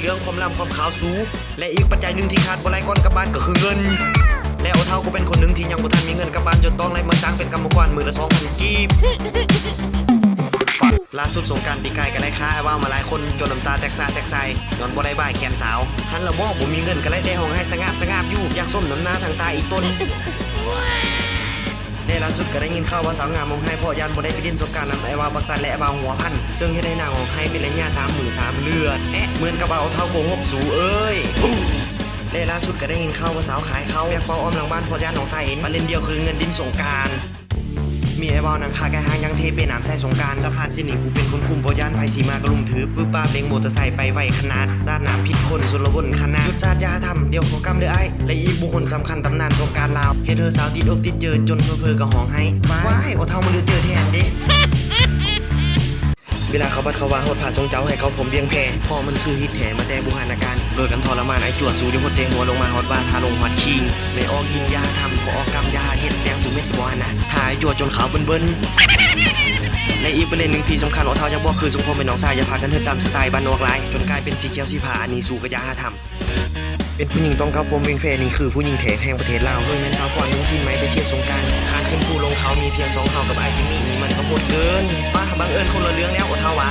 เรื่องความร่ำความขาวสูและอีกปัจจัยหนึ่งที่ขาดบ่ไรก่อนกลับบ้านก็คือเงิน และเอาเท่าก็เป็นคนหนึ่งที่ยังบ่ทันมีเงินกลับบ้านจนต้องเลยมาจ้างเป็นกรรมกรมือละ2,000กีบล่าสุดสงกรารปีกายก็ได้ค้าไอ้ว่ามาหลายคนจนน้ำตาแตกซาแตกไซนอนบ่ได้บ่ายแขนสาว หันละบอกผมมีเงินก็เลยได้ห้องให้สงาบสงาบอยู่อยากส้มน้ำหน้าทางตาอีกต้น สุดก็ได้ยินข่าวว่าสาวงามมองให้พ่อยันบ่ได้ไปดินสงกรารนำไอ้ว่าวบักสันและไอว่าวหัวพัน ซึ่งให้ได้นางของให้เป็นระยะสามหมื่นสามเลือดแอะเหมือนกับเอาเท้าโกหกสูเอ้ยและล่าสุดก็ได้ยินข่าวว่าสาวขายเขาแบกเป้าอ้อมหลังบ้านพ่อย่านของไซเห็นประเด็นเดียวคือเงินดินสงการ มีไอ้บอลนังคาแกหางยังเทเป็นน้ำใส่สงกรารสะพานสิหนีกูเป็นคนคุมโปย่านไฟสีมากระลุมถือปื้อป้าเบงโมอเตอร์ไซค์ไปไวขนาดซาดน้ำผิดคนสุรบนขนาดหยุดซาดยาทำเดี๋ยวขอกำเดือไอ้และอีกบุคคลสำคัญตำนานสงกรารลาวเฮดเธอสาวติดอกติดเจอจนเพอเพอๆกับห้องให้ว้ายโอเท่ามันเดือเจอแทนเด้เวลาเขาบัดเขาว่าโหดผ่านทรงเจ้าให้เขาผมเบียงแพรพอมันคือฮิตแถมาแต่บุหานาการ โดยกันทรมานไอ้จวดสูดยโหดเตหัวลงมาฮอดบ้านทาลงฮอดคิงเลยออกยิงยาทำพอออกกำยาเฮ็ดแดงสุเม็ดบัวน่ะถ่ายจวดจนขาวเบิ้นๆและอีกประเด็นหนึ่งที่สำคัญของเท้าจะบอกคือสงพมเป็นน้องชายจะพากันเถิดตามสไตล์บ้านนอกลาย จนกลายเป็นสีเขียวสีผาอันนี้สู่กับยาธรรมเป็นผู้หญิงต้องเข้าฟมวิงเฟนี่คือผู้หญิงแถแห่งประเทศลาวด้วยแม่นสาวก่อนนุ่งสิ้นไหมไปเทียบสงกรารคานขึ้นภูลงเขามีเพียงสองเขากับไอจิมมี่นี่มันก็โหดเกินป้าบังเอิญคนละเรื่องแล้วโอทาวะ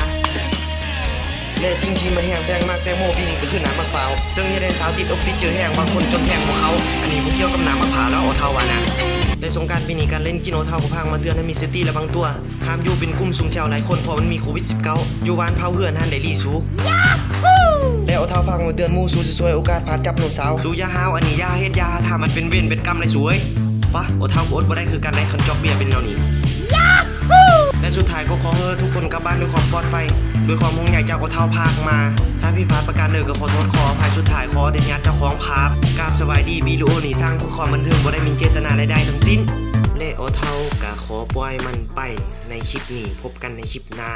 และสิ่งที่มาแห้งแซงมากแต่โมปีนี้ก็คือน้ำมะพร้าวซึ่งเฮ็ดให้สาวติดอกติดเจอแห้งบางคนจนแทงพวกเขา อันนี้บ่เกี่ยวกับน้ำมะพร้าวแล้วโอทาวะนะในสงกรารปีนี้การเล่นกินโอทาวก็พังมาเตือนให้มีสติและบางตัว ห้ามอยู่เป็นกลุ่มซุ่มแซวหลายคนเพราะมันมีโควิด -19 อยู่บ้านเผาเหือนหันได้รีสูแล้วเอาเท้าพังมาเตือนหมู่สู้สวยๆโอกาสพาดจับหนุ่มสาวสู้อยาห้าวอันนี้อยาเฮ็ดอยาถ้ามันเป็นเวรเป็นกรรมเลยสวยปะโอเท้ากูอดบ่ได้คือการได้คันจอกเบียร์เป็นแนวนี้ และสุดท้ายก็ขอเฮอทุกคนกลับบ้านด้วยความปลอดภัยด้วยความห่วงใยจากโอเท้าพากมา ถ้าพี่พลาดประการเดินก็ขอโทษขออภัยสุดท้ายขอเดนยัดเจ้าของภาพกราบสบายดีวิดีโอนี้สร้างเพื่อความบันเทิงบ่ได้มีเจตนาใดๆทั้งสิ้นเละโอเท้ากะขอปล่อยมันไปในคลิปนี้พบกันในคลิปหน้า